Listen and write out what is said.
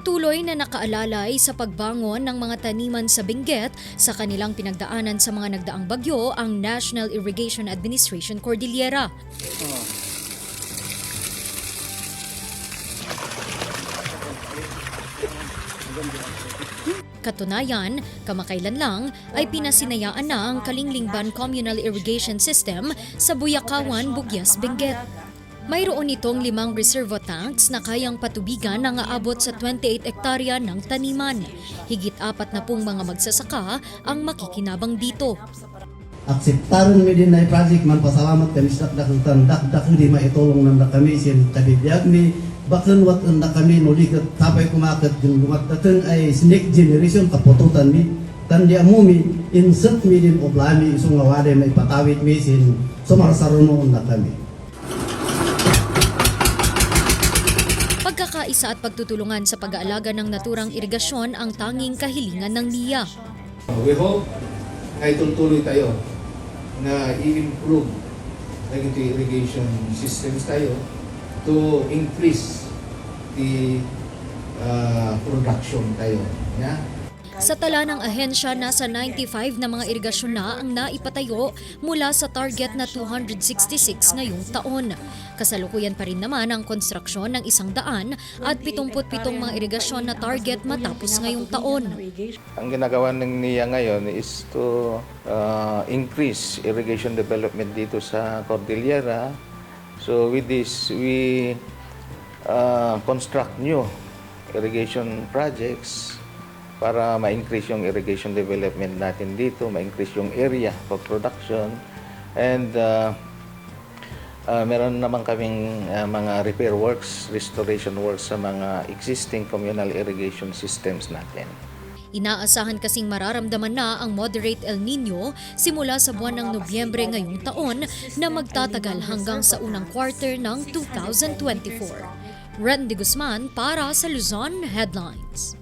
Patuloy na nakaalalay sa pagbangon ng mga taniman sa Benguet sa kanilang pinagdaanan sa mga nagdaang bagyo ang National Irrigation Administration Cordillera. Katunayan, kamakailan lang ay pinasinayaan na ang Kalinglingban Communal Irrigation System sa Buyakawan, Bugyas, Benguet. Mayroon itong limang reservo tanks na kayang patubigan ng aabot sa 28 hektarya ng taniman. Higit apat na pong mga magsasaka ang makikinabang dito. akseptaran mi din na project man pasalamat kami sa dak dak dak dak hindi maitulong nang kami sin tabibiyag mi bakun wat na kami kat tapay kumakat yung lumat datang ay snake generation kapututan mi tan di amumi insert mi din oblami isong may patawid mi sin sumarsaruno na kami Pagkakaisa at pagtutulungan sa pag-aalaga ng naturang irigasyon ang tanging kahilingan ng NIA. We hope ay tuloy tayo na i-improve ito irrigation systems tayo to increase the uh, production tayo. Yeah? Sa tala ng ahensya, nasa 95 na mga irigasyon na ang naipatayo mula sa target na 266 ngayong taon. Kasalukuyan pa rin naman ang konstruksyon ng isang daan at 77 mga irigasyon na target matapos ngayong taon. Ang ginagawa ng NIA ngayon is to uh, increase irrigation development dito sa Cordillera. So with this, we uh, construct new irrigation projects para ma-increase yung irrigation development natin dito, ma-increase yung area for production, and uh, uh, meron naman kaming uh, mga repair works, restoration works sa mga existing communal irrigation systems natin. Inaasahan kasing mararamdaman na ang moderate El Nino simula sa buwan ng Nobyembre ngayong taon na magtatagal hanggang sa unang quarter ng 2024. Randy Guzman para sa Luzon Headlines.